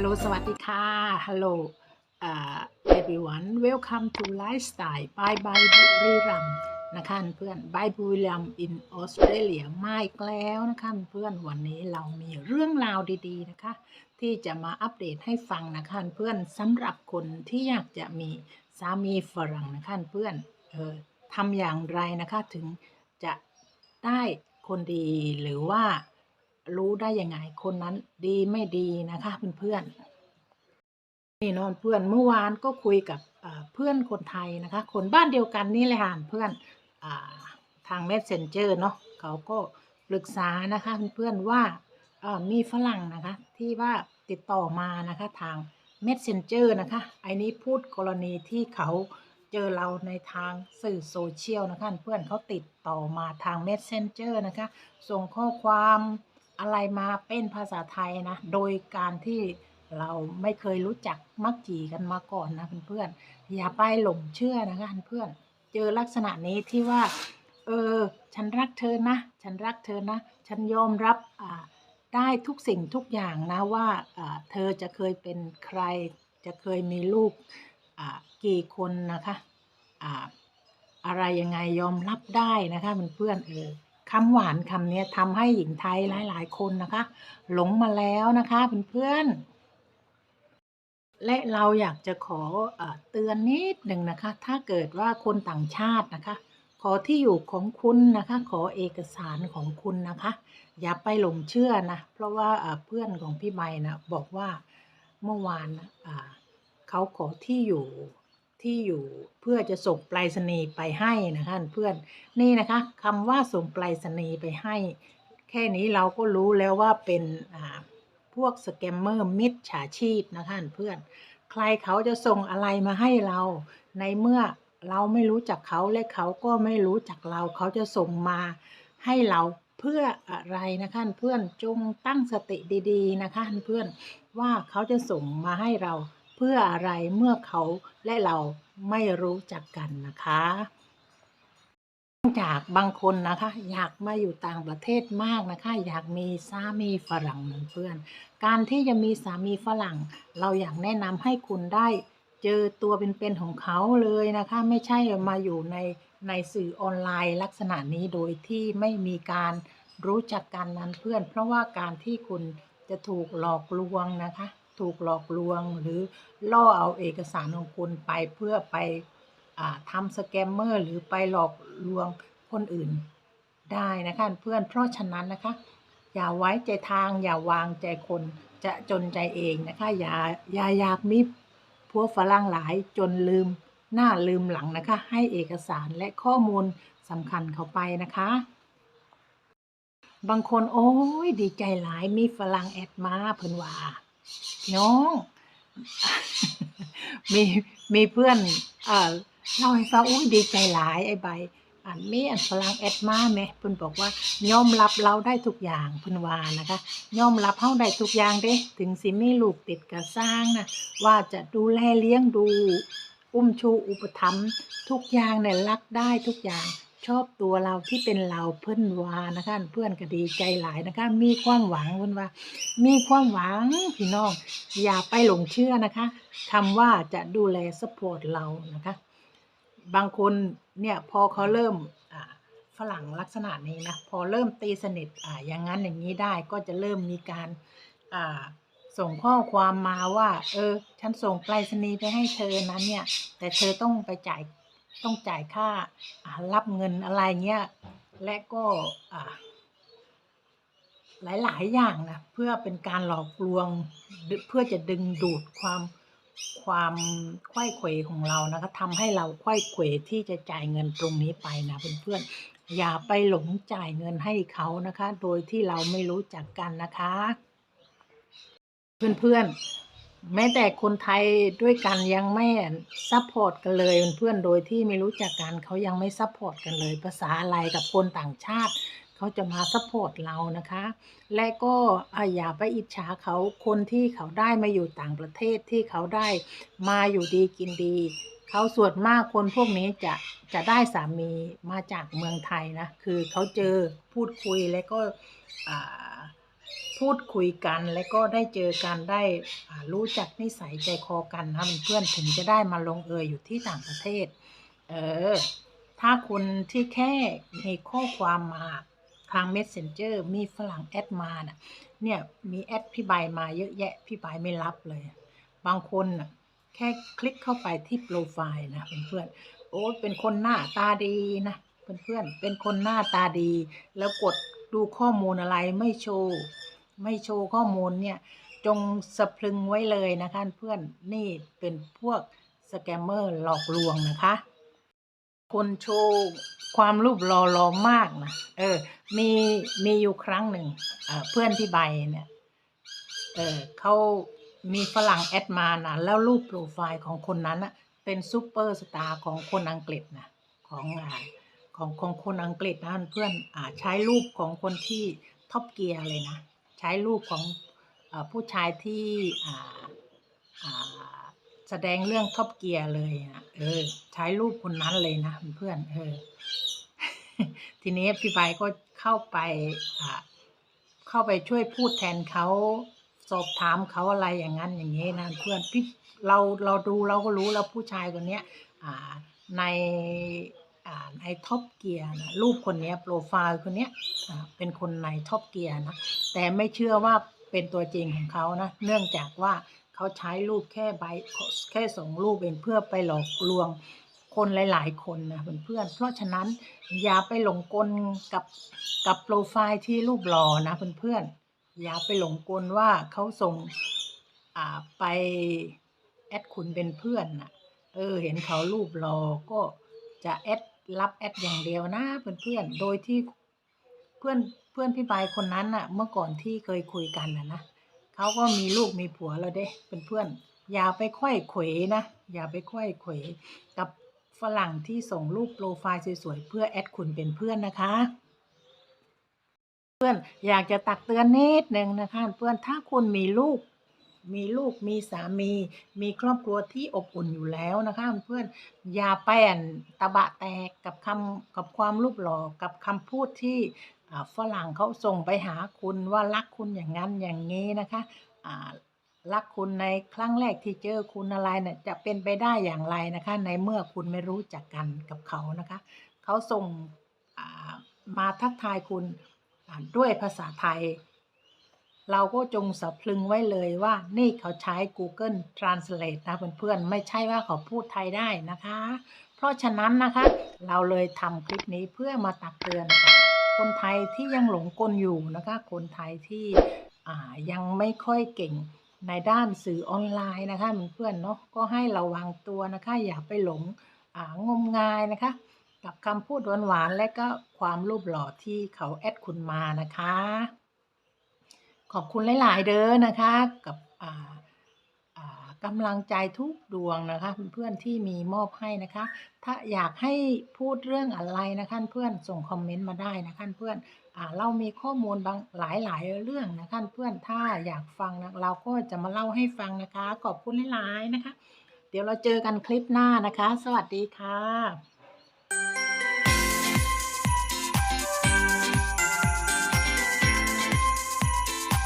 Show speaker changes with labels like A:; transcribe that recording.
A: ฮัลโหลสวัสดีค่ะฮัลโหลอ่า everyone welcome to lifestyle by by บุรีรัมนะคะเพื่อน by บุรีรัม in Australia มาอีกแล้วนะคะเพื่อนวันนี้เรามีเรื่องราวดีๆนะคะ ที่จะมาอัปเดตให้ฟังนะคะเพื่อนสำหรับคนที่อยากจะมีสามีฝรั่งนะคะเพื่อนเออทำอย่างไรนะคะถึงจะได้คนดีหรือว่า รู้ได้ยังไง คนนั้นดีไม่ดีนะคะเพื่อนๆนี่นอนเพื่อนเมื่อวานก็คุยกับเพื่อนคนไทยนะคะ คนบ้านเดียวกันนี่แหละค่ะเพื่อนอาทาง messenger เนาะเขาก็ปรึกษานะคะเพื่อนๆว่าเอ่อมีฝรั่งนะคะที่ว่าติดต่อมานะคะทาง messenger นะคะไอ้นี้พูดกรณีที่เขาเจอเราในทางสื่อโซเชียลนะคะเพื่อนเขาติดต่อมาทาง messenger นะคะ ส่งข้อความ อะไรมาเป็นภาษาไทยนะ โดยการที่เราไม่เคยรู้จักมักจีกันมาก่อนนะเพื่อนๆอย่าไปหลงเชื่อนะคะเพื่อนเจอลักษณะนี้ที่ว่า เออ ฉันรักเธอนะ ฉันรักเธอนะ ฉันยอมรับอ่าได้ทุกสิ่งทุกอย่างนะว่าเธอจะเคยเป็นใคร จะเคยมีลูกกี่คนนะคะอ่าอะไรยังไงยอมรับได้นะคะเพื่อนๆเออ คำหวานคำนี้ทำให้หญิงไทยหลาย ๆ คนนะคะ หลงมาแล้วนะคะเพื่อนๆและเราอยากจะขอเอเตือนนิดหนึ่งนะคะ ถ้าเกิดว่าคนต่างชาตินะคะ ขอที่อยู่ของคุณนะคะ ขอเอกสารของคุณนะคะ อย่าไปหลงเชื่อนะ เพราะว่าเพื่อนของพี่ใบนะบอกว่าเมื่อวานนะเขาขอที่อยู่ ที่อยู่เพื่อจะส่งไปรษณีย์ไปให้นะคะเพื่อนนี่นะคะคำว่าส่งไปรษณีย์ไปให้ แค่นี้เราก็รู้แล้วว่าเป็นพวกสแกมเมอร์มิจฉาชีพนะคะเพื่อนใครเขาจะส่งอะไรมาให้เราในเมื่อเราไม่รู้จักเขาและเขาก็ไม่รู้จักเราเขาจะส่งมาให้เราเพื่ออะไรนะคะเพื่อนจงตั้งสติดี ๆ นะคะเพื่อนว่าเขาจะส่งมาให้เรา เพื่ออะไรเมื่อเขาและเราไม่รู้จักกันนะคะเนื่องจากบางคนนะคะ อยากมาอยู่ต่างประเทศมากนะคะ อยากมีสามีฝรั่งเหมือนเพื่อน การที่จะมีสามีฝรั่ง เราอยากแนะนำให้คุณได้เจอตัวเป็นๆของเขาเลยนะคะ ไม่ใช่มาอยู่ในในสื่อออนไลน์ลักษณะนี้โดยที่ไม่มีการรู้จักกันนั้นเพื่อน เพราะว่าการที่คุณจะถูกหลอกลวงนะคะ ถูกหลอกลวงหรือล่อเอาเอกสารของคุณไปเพื่อไปอทำสแกมเมอร์หรือไปหลอกลวงคนอื่นได้นะคะเพื่อนเพราะฉะนั้นนะคะ อย่าไว้ใจทางอย่าวางใจคนจะจนใจเองนะคะอย่าอย่าอยากมีพวกฝรั่งหลายจนลืมหน้าลืมหลังนะคะ ให้เอกสารและข้อมูลสำคัญเข้าไปนะคะ บางคนโอ้ยดีใจหลายมีฝรั่งแอดมาเพิ่นว่า น้อง มีมีเพื่อนเอ่อเล่าให้ฟังอุ้ยดีใจหลายไอ้ใบอ่านมีอันฝรั่งแอดมาไหมเพิ่นบอกว่ายอมรับเราได้ทุกอย่างเพิ่นว่านะคะยอมรับเฮาได้ทุกอย่างเด้ ถึงสิมีลูกติดกระสร้างนะว่าจะดูแลเลี้ยงดู อุ้มชูอุปถัมภ์ทุกอย่างเนี่ยรักได้ทุกอย่าง ชอบตัวเราที่เป็นเราเพื่อนวานะคะเพื่อนก็ดีใจหลายนะคะ มีความหวังเพื่อนว่า มีความหวังพี่น้อง อย่าไปหลงเชื่อนะคะคำว่าจะดูแลสปอร์ตเรานะคะ บางคนเนี่ยพอเขาเริ่มฝรั่งลักษณะนี้นะพอเริ่มตีสนิทอ่าอย่างนั้นอย่างนี้ได้ก็จะเริ่มมีการอ่าส่งข้อความมาว่า เออ ฉันส่งไปรษณีย์ไปให้เธอนั้นเนี่ย แต่เธอต้องไปจ่าย ต้องจ่ายค่ารับเงินอะไรเงี้ย และก็อ่าหลาย ๆ อย่างนะเพื่อเป็นการหลอกลวงเพื่อจะดึงดูดความความไข้เขวของเรานะคะทำให้เราไข้เขวที่จะจ่ายเงินตรงนี้ไปนะเพื่อนๆอย่าไปหลงจ่ายเงินให้เขานะคะ โดยที่เราไม่รู้จักกันนะคะ เพื่อนๆ แม้แต่คนไทยด้วยกันยังไม่ซัพพอร์ตกันเลยเพื่อนโดยที่ไม่รู้จักกันเขายังไม่ซัพพอร์ตกันเลย ภาษาอะไรกับคนต่างชาติเขาจะมาซัพพอร์ตเรานะคะ และก็อย่าไปอิจฉาเขาคนที่เขาได้มาอยู่ต่างประเทศที่เขาได้มาอยู่ดีกินดีเขาส่วนมากคนพวกนี้จะจะได้สามีมาจากเมืองไทยนะ คือเขาเจอพูดคุยแล้วก็อ่า พูดคุยกันและก็ได้เจอกันได้รู้จักนิสัยใจคอกันนะเพื่อนถึงจะได้มาลงเอยอยู่ที่ต่างประเทศ เออ ถ้าคุณที่แค่มีข้อความมาทาง Messenger มีฝรั่งแอดมาน่ะเนี่ยมีแอดพี่ใบมาเยอะแยะพี่ใบไม่รับเลย บางคนน่ะแค่คลิกเข้าไปที่โปรไฟล์นะเพื่อนๆโอ้เป็นคนหน้าตาดีนะเพื่อนๆเป็นคนหน้าตาดี แล้วกดดูข้อมูลอะไรไม่โชว์ ไม่โชว์ข้อมูลเนี่ยจงสะพรึงไว้เลยนะคะเพื่อนนี่เป็นพวกสแกมเมอร์หลอกลวงนะคะ คนโชว์ความรูปหล่อหลอมากนะเออมีมีอยู่ครั้งหนึ่งเเพื่อนที่ใบเนี่ยเออเขามีฝรั่งแอดมานะแล้วรูปโปรไฟล์ของคนนั้นนะเป็นซูเปอร์สตาร์ของคนอังกฤษนะของอ่าของของคนอังกฤษนะเพื่อนอ่าใช้รูปของคนที่ท็อปเกียร์เลยนะ ใช้รูปของอผู้ชายที่แสดงเรื่องท็อปเกียร์เลยนะเออ ใช้รูปคนนั้นเลยนะเพื่อนเออ ทีนี้พี่ใบก็เข้าไปเข้าไปช่วยพูดแทนเขาสอบถามเขาอะไรอย่างนั้นอย่างนี้นะเพื่อนพี่เราเราดูเราก็รู้แล้วผู้ชายคนเนี้ยใน ในท็อปเกียร์นะรูปคนนี้โปรไฟล์คนนี้เป็นคนในท็อปเกียร์นะแต่ไม่เชื่อว่าเป็นตัวจริงของเขานะเนื่องจากว่าเขาใช้รูปแค่ใบแค่ส่งรูปเองเพื่อไปหลอกลวงคนหลาย ๆ คนนะเพื่อนๆเพราะฉะนั้นอย่าไปหลงกลกับกับโปรไฟล์ที่รูปหล่อนะเพื่อนๆอย่าไปหลงกลว่าเขาส่งไปแอดคุณเป็นเพื่อนนะเออเห็นเขารูปหล่อก็จะแอด รับแอดอย่างเดียวนะเพื่อนๆ โดยที่เพื่อนเพื่อนพี่ใบายคนนั้นน่ะ เมื่อก่อนที่เคยคุยกันนะนะเขาก็มีลูกมีผัวแล้วเด้เป็นเพื่อนอย่าไปค่อยเขวนะอย่าไปค่อยเขวกับฝรั่งที่ส่งรูปโปรไฟล์สวยๆเพื่อแอดคุณเป็นเพื่อนนะคะ เพื่อนอยากจะตักเตือนนิดนึงนะคะ เพื่อนถ้าคุณมีลูก มีลูกมีสามี มีครอบครัวที่อบอุ่นอยู่แล้วนะคะเพื่อนอย่าไปอ่นตะบะแตกกับคำกับความรูปหล่อกับคำพูดที่ฝรั่งเขาส่งไปหาคุณว่ารักคุณอย่างนั้นอย่างนี้นะคะรักคุณในครั้งแรกที่เจอคุณอะไรเนี่ยจะเป็นไปได้อย่างไรนะคะ ในเมื่อคุณไม่รู้จักกันกับเขานะคะเขาส่งมาทักทายคุณด้วยภาษาไทย เราก็จงสะพลึงไว้เลยว่านี่เขาใช้ Google Translate นะเพื่อนๆ ไม่ใช่ว่าเขาพูดไทยได้นะคะ เพราะฉะนั้นนะคะ เราเลยทำคลิปนี้เพื่อมาตักเตือน คนไทยที่ยังหลงกลอยู่นะคะ คนไทยที่ยังไม่ค่อยเก่งในด้านสื่อออนไลน์นะคะเพื่อนๆเนาะก็ให้ระวังตัวนะคะ อย่าไปหลงงมงายนะคะ กับคำพูดหวานๆและก็ความรูปหล่อที่เขาแอดคุณมานะคะ ขอบคุณหลาย ๆ เด้อนะคะ กับอ่าอ่ากำลังใจทุกดวงนะคะเพื่อนๆที่มีมอบให้นะคะ ถ้าอยากให้พูดเรื่องอะไรนะคะเพื่อนส่งคอมเมนต์มาได้นะคะเพื่อนอ่าเรามีข้อมูลบางหลายๆเรื่องนะคะเพื่อนถ้าอยากฟังนะเราก็จะมาเล่าให้ฟังนะคะ ขอบคุณหลายๆนะคะ เดี๋ยวเราเจอกันคลิปหน้านะคะ สวัสดีค่ะ